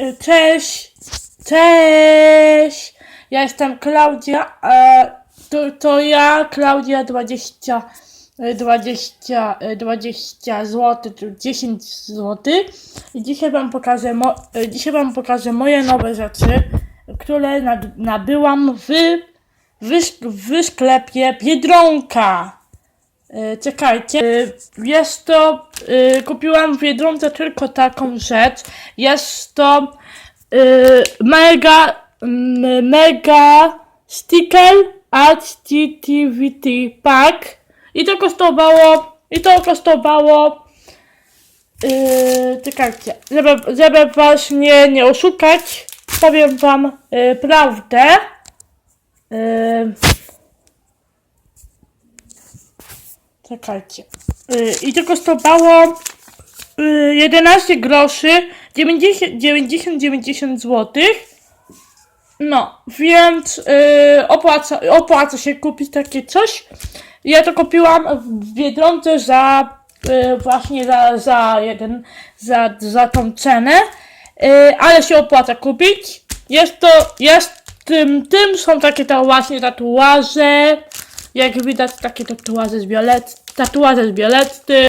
Y, Cześć! Cześć! Ja jestem Klaudia, a to, to ja, Klaudia 20, y, 20, y, 20 zł, czy 10 zł. I dzisiaj wam pokażę, mo, y, dzisiaj wam pokażę moje nowe rzeczy, które nabyłam w, w, w sklepie Biedronka. Y, Czekajcie, y, jest to, y, kupiłam w Biedronce tylko taką rzecz, jest to mega, mega sticker HTTVT pack. I to kosztowało, i to kosztowało, czekajcie, żeby, żeby was nie, oszukać, powiem wam prawdę, yy, Czekajcie. Y, I to kosztowało y, 11 groszy 90 90 90 zł. No, więc y, opłaca, opłaca się kupić takie coś. Ja to kupiłam w Biedronce za y, właśnie za, za jeden, za, za tą cenę. Y, ale się opłaca kupić. Jest to, jest tym, tym są takie to właśnie tatuaże. Jak widać takie tatuaże z violet, tatuaże z violetty.